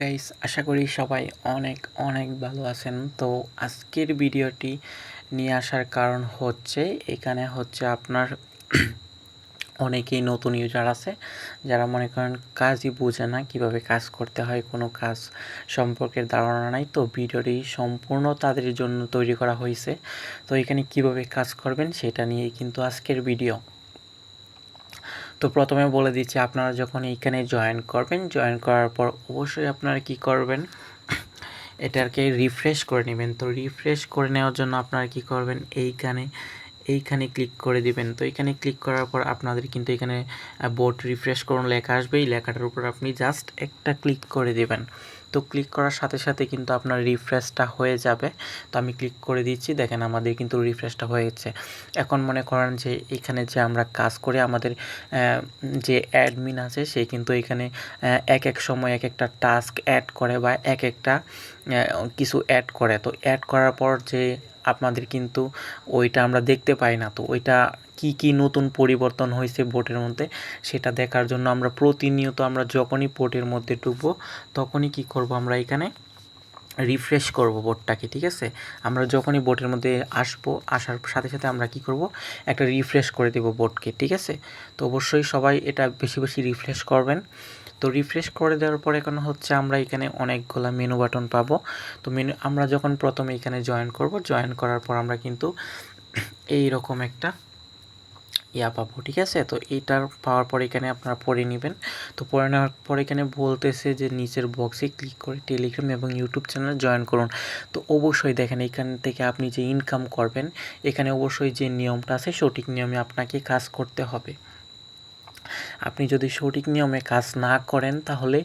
Guys আশা করি সবাই অনেক অনেক ভালো আছেন। তো আজকের ভিডিওটি নিয়ে আসার কারণ হচ্ছে, এখানে হচ্ছে আপনার অনেকেই নতুন ইউজার আছে, যারা মনে করেন কাজই বোঝে না কীভাবে কাজ করতে হয়, কোনো কাজ সম্পর্কে ধারণা নাই। তো ভিডিওটি সম্পূর্ণ তাদের জন্য তৈরি করা হয়েছে। তো এখানে কীভাবে কাজ করবেন, সেটা নিয়েই কিন্তু আজকের ভিডিও। তো প্রথমে বলে দিচ্ছি, আপনারা যখন এইখানে জয়েন করবেন জয়েন করার পর অবশ্যই আপনারা কি করবেন, এটাকে রিফ্রেশ করে নেবেন। তো রিফ্রেশ করে নেওয়ার জন্য আপনারা কি করবেন, এইখানে এইখানে ক্লিক করে দিবেন। তো এখানে ক্লিক করার পর আপনাদের কিন্তু এখানে বোর্ড রিফ্রেশ করুন লেখা আসবে। এই লেখাটার উপর আপনি জাস্ট একটা ক্লিক করে দিবেন। তো ক্লিক করার সাথে সাথে কিন্তু আপনার রিফ্রেশটা হয়ে যাবে। তো আমি ক্লিক করে দিচ্ছি, দেখেন আমাদের কিন্তু রিফ্রেশটা হয়েছে। এখন মনে করেন যে এখানে যে আমরা কাজ করে, আমাদের যে অ্যাডমিন আছে, সে কিন্তু এখানে এক এক সময় এক একটা টাস্ক অ্যাড করে বা এক একটা কিছু অ্যাড করে। তো অ্যাড করার পর যে আপনাদের কিন্তু ওইটা আমরা দেখতে পাই না। তো ওইটা কি কি নতুন পরিবর্তন হয়েছে বোটের মধ্যে সেটা দেখার জন্য আমরা প্রতিনিয়ত আমরা যখনই বোটের মধ্যে ঢুকবো তখনই কি করব আমরা এখানে রিফ্রেশ করব বোর্ডটাকে ঠিক আছে? আমরা যখনই বোর্ডের মধ্যে আসব, আসার সাথে সাথে আমরা কি করব? একটা রিফ্রেশ করে দেব বোর্ডকে ঠিক আছে? তো অবশ্যই সবাই এটা বেশি বেশি রিফ্রেশ করবেন। তো রিফ্রেশ করে দেওয়ার পর এখন হচ্ছে আমরা এখানে অনেকগুলো মেনু বাটন পাবো। তো মেনু আমরা যখন প্রথমে এখানে জয়েন করব জয়েন করার পর আমরা কিন্তু এই রকম একটা ইয়া পাবো, ঠিক আছে? তো এইটার পাওয়ার পর এখানে আপনারা পড়ে নেবেন। তো পড়ে নেওয়ার পর এখানে বলতেছে যে নিচের বক্সে ক্লিক করে টেলিগ্রাম এবং ইউটিউব চ্যানেল জয়েন করুন। তো অবশ্যই দেখেন, এখান থেকে আপনি যে ইনকাম করবেন, এখানে অবশ্যই যে নিয়মটা আছে, সঠিক নিয়মে আপনাকে কাজ করতে হবে। আপনি যদি সঠিক নিয়মে কাজ না করেন, তাহলে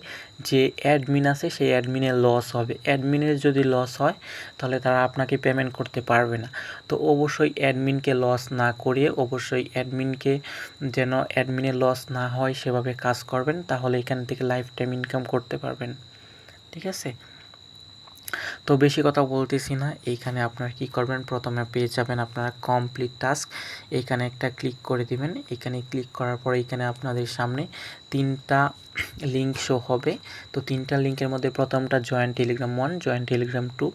যে অ্যাডমিন আছে, সেই অ্যাডমিনের লস হবে। অ্যাডমিনের যদি লস হয়, তাহলে তারা আপনাকে পেমেন্ট করতে পারবে না। তো অবশ্যই অ্যাডমিনকে লস না করিয়ে, অবশ্যই অ্যাডমিনকে যেন অ্যাডমিনের লস না হয়, সেভাবে কাজ করবেন, তাহলে এখান থেকে লাইফ টাইম ইনকাম করতে পারবেন। ঠিক আছে? তো বেশি কথা বলতেছি না, এইখানে আপনারা কি করবেন? প্রথমে পেয়ে যাবেন আপনারা কমপ্লিট টাস্ক এইখানে একটা ক্লিক করে দিবেন, এখানে ক্লিক করার পর এখানে আপনাদের সামনে তিনটা লিঙ্ক শো হবে। তো তিনটা লিঙ্কের মধ্যে প্রথমটা join Telegram one join Telegram two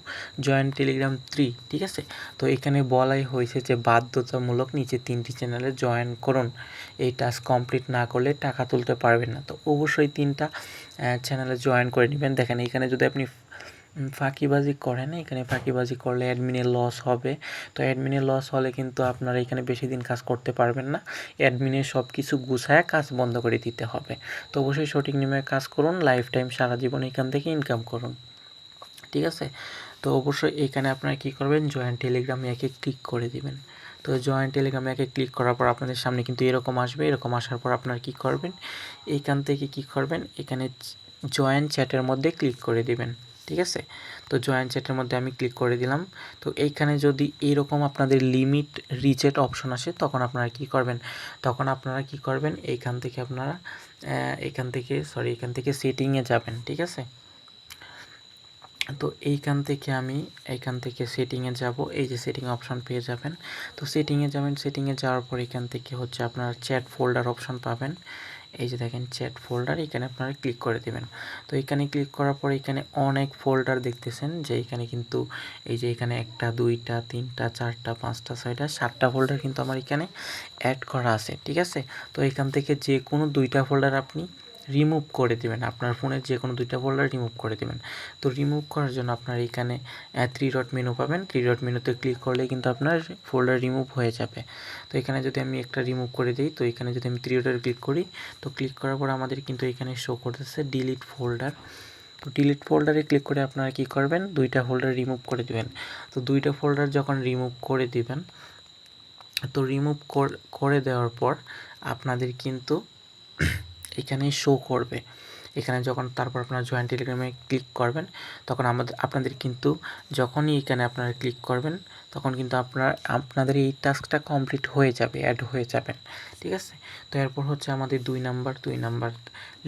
join Telegram three ঠিক আছে? তো এখানে বলাই হয়েছে যে বাধ্যতামূলক নিচে তিনটি চ্যানেলে জয়েন করুন। এই টাস্ক কমপ্লিট না করলে টাকা তুলতে পারবেন না। তো অবশ্যই তিনটা চ্যানেলে জয়েন করে নেবেন। দেখেন, এখানে যদি আপনি ফাঁকিবাজি করেন, এখানে ফাঁকিবাজি করলে অ্যাডমিনের লস হবে। তো অ্যাডমিনের লস হলে কিন্তু আপনারা এখানে বেশি দিন কাজ করতে পারবেন না। অ্যাডমিনের সব কিছু গুছায় কাজ বন্ধ করে দিতে হবে। তো অবশ্যই সঠিক নিয়মে কাজ করুন লাইফ টাইম সারা জীবন এখান থেকে ইনকাম করুন। ঠিক আছে? তো অবশ্যই এখানে আপনারা কী করবেন? জয়েন্ট টেলিগ্রামে একে ক্লিক করে দিবেন। তো জয়েন্ট টেলিগ্রামে একে ক্লিক করার পর আপনাদের সামনে কিন্তু এরকম আসবে। এরকম আসার পর আপনারা কী করবেন? এইখান থেকে কী করবেন? এখানে জয়েন্ট চ্যাটের মধ্যে ক্লিক করে দিবেন। ঠিক আছে? তো জয়েন্ট চ্যাটের মধ্যে আমি ক্লিক করে দিলাম। তো এইখানে যদি এরকম আপনাদের লিমিট রিচেট অপশন আসে, তখন আপনারা কি করবেন? তখন আপনারা কি করবেন? এইখান থেকে আপনারা এখান থেকে সরি এখান থেকে সেটিংয়ে যাবেন, ঠিক আছে? তো এইখান থেকে আমি, এইখান থেকে সেটিংয়ে যাব। এই যে সেটিং অপশন পেয়ে যাবেন। তো সেটিংয়ে যাবেন সেটিংয়ে যাওয়ার পর এখান থেকে হচ্ছে আপনারা চ্যাট ফোল্ডার অপশন পাবেন। এই যে দেখেন চ্যাট ফোল্ডার এখানে আপনারা ক্লিক করে দেবেন। তো এখানে ক্লিক করার পরে এখানে অনেক ফোল্ডার দেখতেছেন, যে এখানে কিন্তু এই যে এখানে একটা, দুইটা, তিনটা, চারটা, পাঁচটা, ছয়টা, সাতটা ফোল্ডার কিন্তু আমার এখানে অ্যাড করা আছে, ঠিক আছে? তো এখান থেকে যে কোনো দুইটা ফোল্ডার আপনি রিমুভ করে দেবেন। আপনার ফোনের যে কোনো দুইটা ফোল্ডার রিমুভ করে দেবেন। তো রিমুভ করার জন্য আপনার এখানে থ্রি ডট মেনু পাবেন। থ্রি ডট মেনুতে ক্লিক করলে কিন্তু আপনার ফোল্ডার রিমুভ হয়ে যাবে। তো এখানে যদি আমি একটা রিমুভ করে দিই, তো এখানে যদি আমি থ্রি ডটে ক্লিক করি, তো ক্লিক করার পর আমাদের কিন্তু এখানে শো করতেছে ডিলিট ফোল্ডার তো ডিলিট ফোল্ডারে ক্লিক করে আপনারা কি করবেন? দুইটা ফোল্ডার রিমুভ করে দিবেন। তো দুইটা ফোল্ডার যখন রিমুভ করে দিবেন, তো রিমুভ করে দেওয়ার পর আপনাদের কিন্তু এখানে শো করবে। এখানে যখন তারপর আপনারা জয়েন্ট টেলিগ্রামে ক্লিক করবেন, তখন আমাদের, আপনাদের কিন্তু যখনই এখানে আপনারা ক্লিক করবেন, তখন কিন্তু আপনার, আপনাদের এই টাস্কটা কমপ্লিট হয়ে যাবে অ্যাড হয়ে যাবেন ঠিক আছে? তো এরপর হচ্ছে আমাদের দুই নাম্বার দুই নাম্বার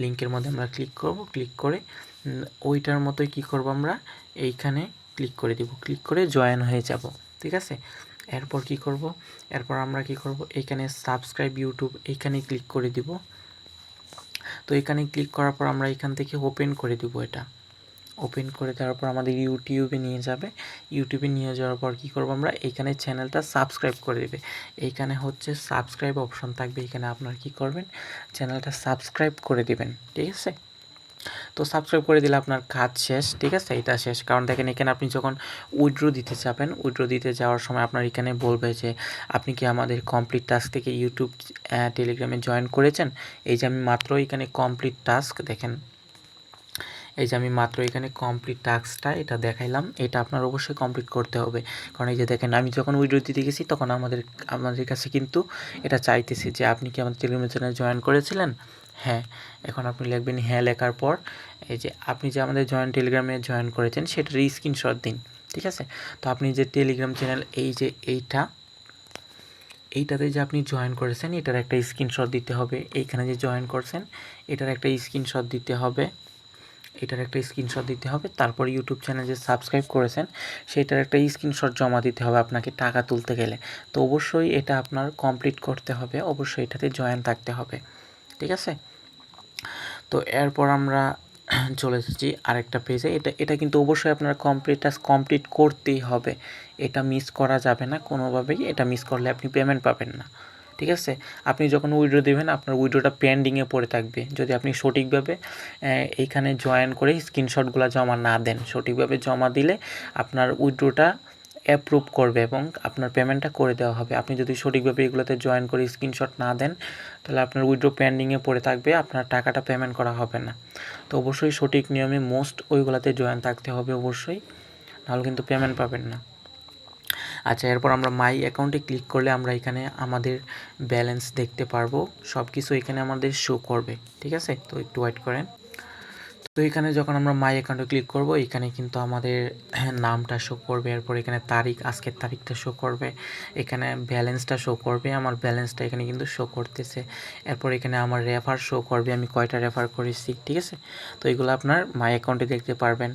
লিঙ্কের মধ্যে আমরা ক্লিক করব। ক্লিক করে ওইটার মতোই কি করব আমরা? এইখানে ক্লিক করে দিব। ক্লিক করে জয়েন হয়ে যাব। ঠিক আছে? এরপর কি করব? এরপর আমরা কি করব? এখানে সাবস্ক্রাইব ইউটিউব এইখানে ক্লিক করে দিব। তো এখানে ক্লিক করার পর আমরা এখান থেকে ওপেন করে দেব এটা। ওপেন করে দেওয়ার পর আমাদের ইউটিউবে নিয়ে যাবে। ইউটিউবে নিয়ে যাওয়ার পর কী করব আমরা? এখানে চ্যানেলটা সাবস্ক্রাইব করে দেবে। এইখানে হচ্ছে সাবস্ক্রাইব অপশন থাকবে। এখানে আপনার কি করবেন? চ্যানেলটা সাবস্ক্রাইব করে দেবেন। ঠিক আছে? তো সাবস্ক্রাইব করে দিলে আপনার কাজ শেষ, ঠিক আছে? এটা শেষ। কারণ দেখেন, এখানে আপনি যখন উইড্রো দিতে যাবেন উইড্রো দিতে যাওয়ার সময় আপনার এখানে বলবে যে, আপনি কি আমাদের কমপ্লিট টাস্ক থেকে ইউটিউব টেলিগ্রামে জয়েন করেছেন? এই যে আমি মাত্র এখানে কমপ্লিট টাস্ক দেখেন। এই যে আমি মাত্র এখানে কমপ্লিট টাস্কটা এটা দেখাইলাম। এটা আপনার অবশ্যই কমপ্লিট করতে হবে। কারণ এই যে দেখেন, আমি যখন উইড্রো দিতে গেছি, তখন আমাদের আমাদের কাছে কিন্তু এটা চাইতেছে যে, আপনি কি আমাদের টেলিগ্রাম চ্যানেল জয়েন করেছিলেন? হ্যাঁ এখন আপনি লিখবেন হ্যাঁ লেখার পর এই যে আপনি যে আমাদের জয়েন টেলিগ্রামে জয়েন করেছেন সেটার স্ক্রিনশট দিন, ঠিক আছে? তো আপনি যে টেলিগ্রাম চ্যানেল এই যে এইটা, এইটাতে যে আপনি জয়েন করেছেন এটার একটা স্ক্রিনশট দিতে হবে। এইখানে যে জয়েন করছেন এটার একটা স্ক্রিনশট দিতে হবে। এটার একটা স্ক্রিনশট দিতে হবে। তারপর ইউটিউব চ্যানেল যে সাবস্ক্রাইব করেছেন সেটার একটা স্ক্রিনশট জমা দিতে হবে আপনাকে টাকা তুলতে গেলে। তো অবশ্যই এটা আপনার কমপ্লিট করতে হবে। অবশ্যই এটাতে জয়েন থাকতে হবে। ঠিক আছে? তো এরপর আমরা চলে এসেছি আরেকটা পেজে এটা এটা কিন্তু অবশ্যই আপনার কমপ্লিট টাস্ক কমপ্লিট করতেই হবে। এটা মিস করা যাবে না কোনোভাবেই। এটা মিস করলে আপনি পেমেন্ট পাবেন না। ঠিক আছে? আপনি যখন উইড্রো দেবেন, আপনার উইড্রোটা পেন্ডিংয়ে পড়ে থাকবে। যদি আপনি সঠিকভাবে এইখানে জয়েন করে স্ক্রিনশটগুলো জমা না দেন, সঠিকভাবে জমা দিলে আপনার উইড্রোটা অ্যাপ্রুভ করবে এবং আপনার পেমেন্টটা করে দেওয়া হবে। আপনি যদি সঠিকভাবে এগুলোতে জয়েন করে স্ক্রিনশট না দেন তাহলে আপনার উইড্রো পেন্ডিংয়ে পড়ে থাকবে, আপনার টাকাটা পেমেন্ট করা হবে না। তো অবশ্যই সঠিক নিয়মে মোস্ট ওইগুলোতে জয়েন থাকতে হবে অবশ্যই, নাহলে কিন্তু পেমেন্ট পাবেন না। আচ্ছা এরপর আমরা মাই অ্যাকাউন্টে ক্লিক করলে আমরা এখানে আমাদের ব্যালেন্স দেখতে পারব। সব কিছু এখানে আমাদের শো করবে, ঠিক আছে? তো একটু ওয়েট করেন। তো এখানে যখন আমরা মাই অ্যাকাউন্টে ক্লিক করব, এখানে কিন্তু আমাদের নামটা শো করবে। এরপর এখানে তারিখ, আজকের তারিখটা শো করবে। এখানে ব্যালেন্সটা শো করবে। আমার ব্যালেন্সটা এখানে কিন্তু শো করতেছে। এরপর এখানে আমার রেফার শো করবে। আমি কয়টা রেফার করেছি, ঠিক আছে? তো এগুলো আপনার মাই অ্যাকাউন্টে দেখতে পারবেন।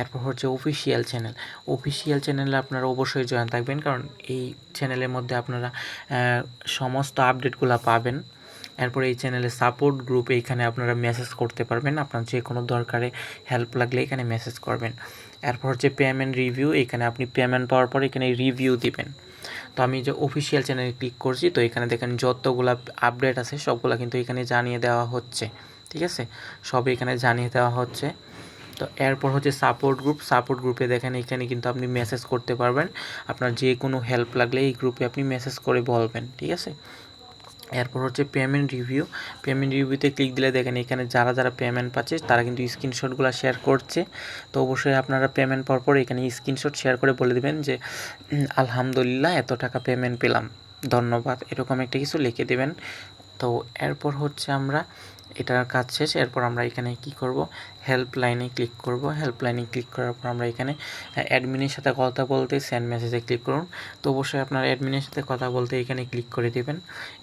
এরপর হচ্ছে অফিসিয়াল চ্যানেল অফিসিয়াল চ্যানেলে আপনারা অবশ্যই জয়েন থাকবেন। কারণ এই চ্যানেলের মধ্যে আপনারা সমস্ত আপডেটগুলো পাবেন। এরপর এই চ্যানেলে সাপোর্ট গ্রুপ এখানে আপনারা মেসেজ করতে পারবেন। আপনার যে কোনো দরকারে হেল্প লাগলে এখানে মেসেজ করবেন। এরপর হচ্ছে পেমেন্ট রিভিউ এখানে আপনি পেমেন্ট পাওয়ার পর এখানে রিভিউ দিবেন। তো আমি যে অফিসিয়াল চ্যানেলে ক্লিক করছি, তো এখানে দেখেন যতগুলো আপডেট আছে, সবগুলো কিন্তু এখানে জানিয়ে দেওয়া হচ্ছে। ঠিক আছে? সব এখানে জানিয়ে দেওয়া হচ্ছে। তো এরপর হচ্ছে সাপোর্ট গ্রুপ সাপোর্ট গ্রুপে দেখেন এখানে কিন্তু আপনি মেসেজ করতে পারবেন। আপনার যে কোনো হেল্প লাগলে এই গ্রুপে আপনি মেসেজ করে বলবেন। ঠিক আছে? এরপর হচ্ছে পেমেন্ট রিভিউ পেমেন্ট রিভিউতে ক্লিক দিলে দেখেন এখানে যারা যারা পেমেন্ট পাচ্ছে, তারা কিন্তু স্ক্রিনশটগুলো শেয়ার করছে। তো অবশ্যই আপনারা পেমেন্ট পাওয়ার পর এখানে স্ক্রিনশট শেয়ার করে বলে দেবেন যে আলহামদুলিল্লাহ, এত টাকা পেমেন্ট পেলাম। ধন্যবাদ। এরকম একটা কিছু লিখে দেবেন। তো এরপর হচ্ছে আমরা এটার কাজ শেষ। এরপর আমরা এখানে কি করব? হেল্পলাইনে ক্লিক করব। হেল্পলাইনে ক্লিক করার পর আমরা এখানে অ্যাডমিনের সাথে কথা বলতে সেন্ড মেসেজে ক্লিক করুন। তো অবশ্যই আপনার অ্যাডমিনের সাথে কথা বলতে এখানে ক্লিক করে দেবেন।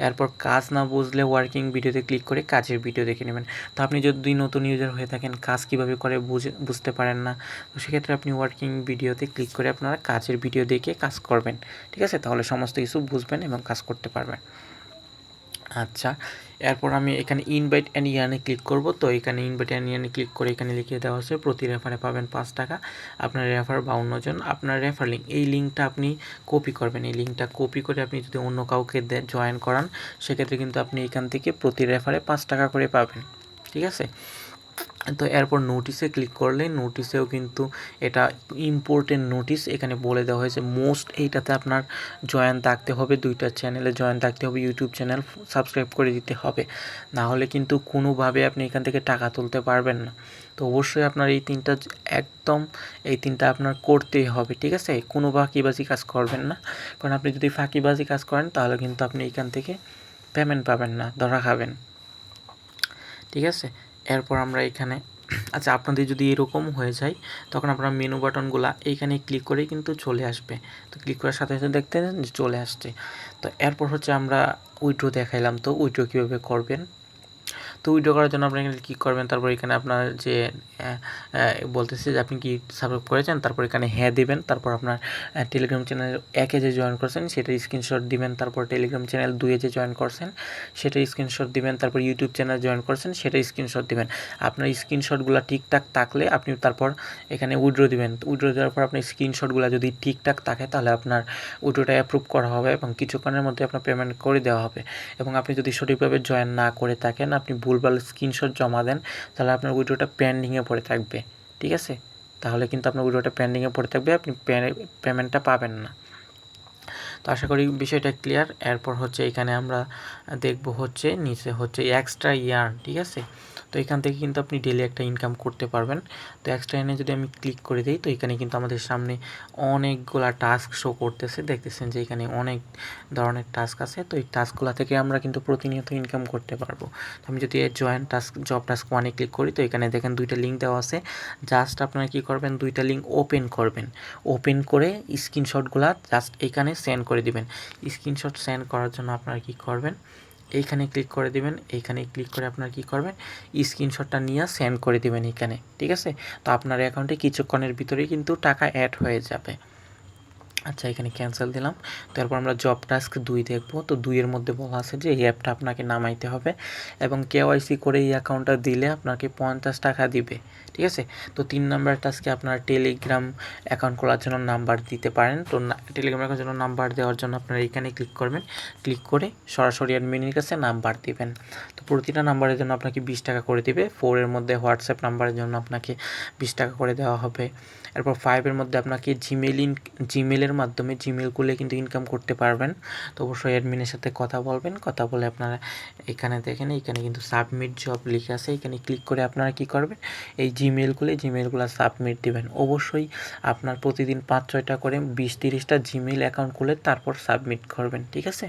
এরপর কাজ না বুঝলে ওয়ার্কিং ভিডিওতে ক্লিক করে কাজের ভিডিও দেখে নেবেন। তো আপনি যদি নতুন ইউজার হয়ে থাকেন, কাজ কীভাবে করে বুঝে, বুঝতে পারেন না, তো সেক্ষেত্রে আপনি ওয়ার্কিং ভিডিওতে ক্লিক করে আপনারা কাজের ভিডিও দেখে কাজ করবেন। ঠিক আছে? তাহলে সমস্ত কিছু বুঝবেন এবং কাজ করতে পারবেন। আচ্ছা এরপর আমি এখানে ইনভাইট অ্যান্ড ইয়ানে ক্লিক করব। তো এখানে ইনভাইট অ্যান্ড ইয়ানে ক্লিক করে এখানে লিখে দেওয়া হচ্ছে প্রতি রেফারে পাবেন পাঁচ টাকা। আপনার রেফার বাউন্ন জন, আপনার রেফার লিঙ্ক এই লিঙ্কটা আপনি কপি করবেন। এই লিঙ্কটা কপি করে আপনি যদি অন্য কাউকে জয়েন করান, সেক্ষেত্রে কিন্তু আপনি এখান থেকে প্রতি রেফারে পাঁচ টাকা করে পাবেন। ঠিক আছে? তো এরপর নোটিসে ক্লিক করলে নোটিসেও কিন্তু এটা ইম্পর্টেন্ট নোটিস এখানে বলে দেওয়া হয়েছে। মোস্ট এইটাতে আপনার জয়েন থাকতে হবে, দুইটা চ্যানেলে জয়েন থাকতে হবে ইউটিউব চ্যানেল সাবস্ক্রাইব করে দিতে হবে। না হলে কিন্তু কোনোভাবে আপনি এখান থেকে টাকা তুলতে পারবেন না। তো অবশ্যই আপনার এই তিনটা একদম এই তিনটা আপনার করতেই হবে, ঠিক আছে? কোনো ফাঁকিবাজি কাজ করবেন না। কারণ আপনি যদি ফাঁকিবাজি কাজ করেন, তাহলে কিন্তু আপনি এখান থেকে পেমেন্ট পাবেন না, ধরা খাবেন। ঠিক আছে? এরপর আমরা এখানে আচ্ছা আপনাদের যদি এরকম হয়ে যায়, তখন আপনারা মেনু বাটনগুলো এইখানে ক্লিক করেই কিন্তু চলে আসবে। তো ক্লিক করার সাথে সাথে দেখতে চলে আসছে। তো এরপর হচ্ছে আমরা উইড্রো দেখাইলাম। তো উইড্রো কীভাবে করবেন? তো উইড্রো করার জন্য আপনি এখানে কী করবেন, তারপর এখানে আপনার যে বলতেছে যে আপনি কি সাবস্ক্রাইব করেছেন, তারপর এখানে হ্যাঁ দিবেন, তারপর আপনার টেলিগ্রাম চ্যানেল একে যে জয়েন করছেন সেটার স্ক্রিনশট দিবেন, তারপর টেলিগ্রাম চ্যানেল দুয়ে যে জয়েন করছেন সেটার স্ক্রিনশট দিবেন, তারপর ইউটিউব চ্যানেল জয়েন করছেন সেটার স্ক্রিনশট দিবেন। আপনার স্ক্রিনশটগুলো ঠিকঠাক থাকলে আপনি তারপর এখানে উইড্রো দিবেন। উইড্রো দেওয়ার পর আপনার স্ক্রিনশটগুলো যদি ঠিকঠাক থাকে, তাহলে আপনার উইড্রোটা অ্যাপ্রুভ করা হবে এবং কিছুক্ষণের মধ্যে আপনার পেমেন্ট করে দেওয়া হবে। এবং আপনি যদি সঠিকভাবে জয়েন না করে থাকেন, আপনি ভুলভাল স্ক্রিনশট জমা দেন, তাহলে আপনার ভিডিওটা পেন্ডিংয়ে পড়ে থাকবে, ঠিক আছে? তাহলে কিন্তু আপনার ভিডিওটা পেন্ডিংয়ে পড়ে থাকবে, আপনি পেমেন্টটা পাবেন না। তো আশা করি বিষয়টা ক্লিয়ার এরপর হচ্ছে এখানে আমরা দেখব হচ্ছে, নিচে হচ্ছে এক্সট্রা ইয়ার্ন ঠিক আছে? তো এখান থেকে কিন্তু আপনি ডেলি একটা ইনকাম করতে পারবেন। তো এক্সট্রা ইয়ার্নে যদি আমি ক্লিক করে দিই, তো এখানে কিন্তু আমাদের সামনে অনেকগুলা টাস্ক শো করতেছে। দেখতেছেন যে এখানে অনেক ধরনের টাস্ক আছে। তো এই টাস্কগুলো থেকে আমরা কিন্তু প্রতিনিয়ত ইনকাম করতে পারব। তো আমি যদি জয়েন্ট টাস্ক জব টাস্ক ওয়ানে ক্লিক করি, তো এখানে দেখেন দুইটা লিঙ্ক দেওয়া আছে। জাস্ট আপনারা কী করবেন, দুইটা লিঙ্ক ওপেন করবেন। ওপেন করে স্ক্রিনশটগুলো জাস্ট এখানে সেন্ড করে দিবেন। স্ক্রিনশট সেন্ড করার জন্য আপনারা কী করবেন? এইখানে ক্লিক করে দিবেন, এইখানে ক্লিক করে আপনার কি করবেন? স্ক্রিনশটটা নিয়ে সেন্ড করে দিবেন এখানে, ঠিক আছে? তো আপনার অ্যাকাউন্টে কিছুক্ষণের ভিতরেই কিন্তু টাকা অ্যাড হয়ে যাবে। আচ্ছা এখানে ক্যান্সেল দিলাম। তারপর আমরা জব টাস্ক দুই দেখব। তো দুইয়ের মধ্যে বলা আছে যে, এই অ্যাপটা আপনাকে নামাইতে হবে এবং কেওয়াইসি করে এই অ্যাকাউন্টটা দিলে আপনাকে পঞ্চাশ টাকা দিবে। ঠিক আছে? তো তিন নাম্বার টাস্কে আপনার টেলিগ্রাম অ্যাকাউন্ট খোলার জন্য নাম্বার দিতে পারেন। তো টেলিগ্রাম অ্যাকাউন্ট জন্য নাম্বার দেওয়ার জন্য আপনারা এখানে ক্লিক করবেন। ক্লিক করে সরাসরি অ্যাডমিনের কাছে নাম্বার দিবেন। তো প্রতিটা নাম্বারের জন্য আপনাকে বিশ টাকা করে দিবে। ফোরের মধ্যে হোয়াটসঅ্যাপ নাম্বারের জন্য আপনাকে বিশ টাকা করে দেওয়া হবে। এরপর ফাইভের মধ্যে আপনাকে জিমেল ইন জিমেলের মাধ্যমে জিমেল খুলে কিন্তু ইনকাম করতে পারবেন। তো অবশ্যই অ্যাডমিনের সাথে কথা বলবেন। কথা বলে আপনারা এখানে দেখেন, এখানে কিন্তু সাবমিট জব লিখে আছে। এখানে ক্লিক করে আপনারা কি করবেন? এই জিমেল খুলে জিমেলগুলো সাবমিট দিবেন। অবশ্যই আপনার প্রতিদিন পাঁচ ছয়টা করে বিশ তিরিশটা জিমেল অ্যাকাউন্ট খুলে তারপর সাবমিট করবেন, ঠিক আছে?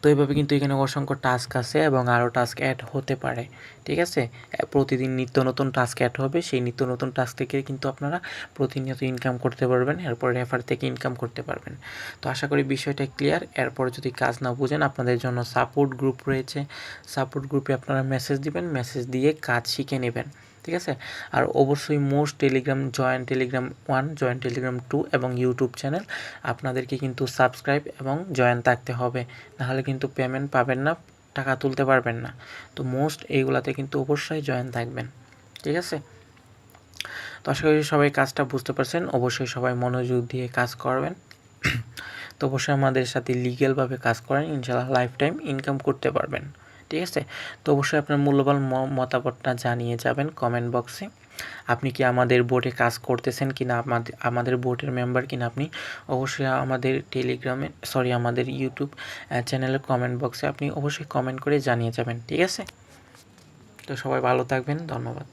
তো এইভাবে কিন্তু এখানে অসংখ্য টাস্ক আছে এবং আরও টাস্ক অ্যাড হতে পারে, ঠিক আছে? প্রতিদিন নিত্য নতুন টাস্ক অ্যাড হবে, সেই নিত্য নতুন টাস্ক থেকে কিন্তু আপনারা প্রতিনিয়ত ইনকাম করতে পারবেন, এরপর রেফার থেকে ইনকাম করতে পারবেন। তো আশা করি বিষয়টা ক্লিয়ার এরপর যদি কাজ না বুঝেন, আপনাদের জন্য সাপোর্ট গ্রুপ রয়েছে সাপোর্ট গ্রুপে আপনারা মেসেজ দিবেন মেসেজ দিয়ে কাজ শিখে নেবেন। ঠিক আছে? আর অবশ্যই most Telegram, join Telegram one, join Telegram two এবং ইউটিউব চ্যানেল আপনাদেরকে কিন্তু সাবস্ক্রাইব এবং জয়েন থাকতে হবে। নাহলে কিন্তু পেমেন্ট পাবেন না, টাকা তুলতে পারবেন না। তো মোস্ট এইগুলাতে কিন্তু অবশ্যই জয়েন থাকবেন। ঠিক আছে? তো আশা করি সবাই কাজটা বুঝতে পারছেন। অবশ্যই সবাই মনোযোগ দিয়ে কাজ করবেন। তো অবশ্যই আমাদের সাথে লিগেলভাবে কাজ করেন। ইনশাল্লাহ লাইফ টাইম ইনকাম করতে পারবেন। ঠিক আছে? তো অবশ্যই আপনার মূল্যবান মতামতটা জানিয়ে যাবেন কমেন্ট বক্সে আপনি কি আমাদের বোর্ডে কাজ করতেছেন কি না আমাদের আমাদের বোর্ডের মেম্বার কিনা আপনি অবশ্যই আমাদের টেলিগ্রামে সরি আমাদের ইউটিউব চ্যানেলের কমেন্ট বক্সে আপনি অবশ্যই কমেন্ট করে জানিয়ে যাবেন, ঠিক আছে? তো সবাই ভালো থাকবেন, ধন্যবাদ।